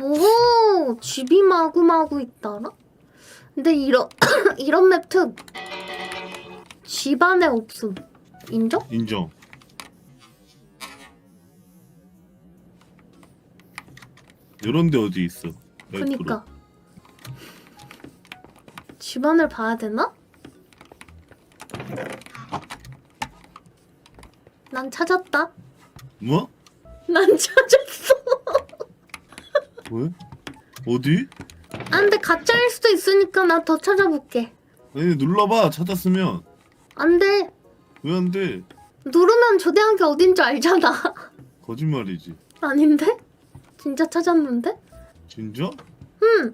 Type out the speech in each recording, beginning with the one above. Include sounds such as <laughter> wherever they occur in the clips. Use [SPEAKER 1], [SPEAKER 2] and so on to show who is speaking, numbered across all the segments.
[SPEAKER 1] 오 집이 마구마구 있더라. 근데 이런 <coughs> 이런 맵 특 집 안에 없음. 인정?
[SPEAKER 2] 인정. 요런 데 어디 있어? 맵프로.
[SPEAKER 1] 그니까 집 안을 봐야 되나? 난 찾았다.
[SPEAKER 2] 뭐?
[SPEAKER 1] 난 찾았어.
[SPEAKER 2] 왜? 어디?
[SPEAKER 1] 아 근데 가짜일 수도 있으니까 나 더 찾아볼게.
[SPEAKER 2] 아니 눌러봐 찾았으면
[SPEAKER 1] 안 돼.
[SPEAKER 2] 왜 안 돼?
[SPEAKER 1] 누르면 조대한 게 어딘 줄 알잖아. <laughs>
[SPEAKER 2] 거짓말이지.
[SPEAKER 1] 아닌데? 진짜 찾았는데?
[SPEAKER 2] 진짜?
[SPEAKER 1] 응.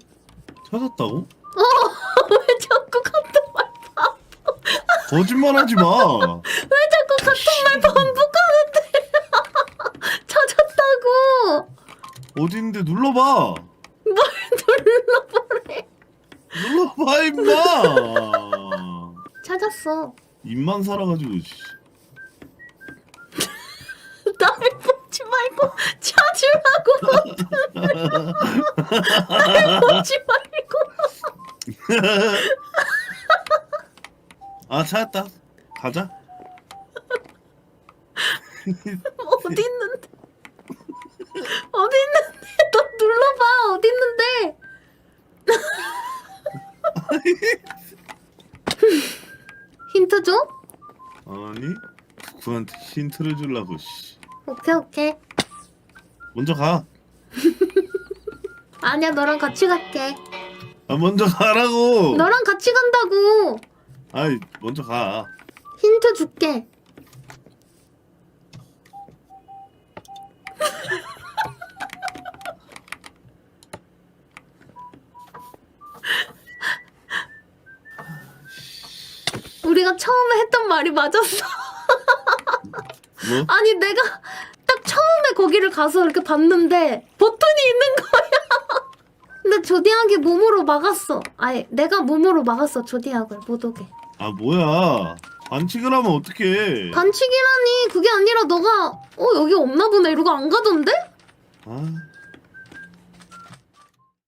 [SPEAKER 2] 찾았다고? <laughs>
[SPEAKER 1] 왜 자꾸 같은 말
[SPEAKER 2] 거짓말하지 마. <laughs>
[SPEAKER 1] 왜 자꾸 같은 말 반복하는데? 찾았다고.
[SPEAKER 2] 어딘데 눌러봐.
[SPEAKER 1] 뭘 <laughs> 눌러보래?
[SPEAKER 2] 눌러봐 임마.
[SPEAKER 1] 찾았어.
[SPEAKER 2] 입만 살아가지고. 씨. <laughs>
[SPEAKER 1] 날 보지 말고 찾으라고 날 보지 말고
[SPEAKER 2] 아 찾았다. 가자.
[SPEAKER 1] 어디 있는데? 어디 있는데? 너 눌러봐 어디 있는데? 힌트 줘?
[SPEAKER 2] 아니 그한테 힌트를 주려고. 씨.
[SPEAKER 1] 오케이 오케이
[SPEAKER 2] 먼저 가. <laughs>
[SPEAKER 1] 아니야 너랑 같이 갈게
[SPEAKER 2] 아 먼저 가라고.
[SPEAKER 1] 너랑 같이 간다고
[SPEAKER 2] 아이 먼저 가.
[SPEAKER 1] 힌트 줄게 우리가 처음에 했던 말이 맞았어
[SPEAKER 2] 뭐? <laughs>
[SPEAKER 1] 아니 내가 딱 처음에 거기를 가서 이렇게 봤는데 버튼이 있는 거야. <laughs> 근데 조디악이 몸으로 막았어. 아예 내가 몸으로 막았어 조디악을 못 오게.
[SPEAKER 2] 아 뭐야? 반칙을 하면 어떡해?
[SPEAKER 1] 반칙이라니 그게 아니라 너가 어 여기 없나 보네 이러고 안 가던데?
[SPEAKER 2] 아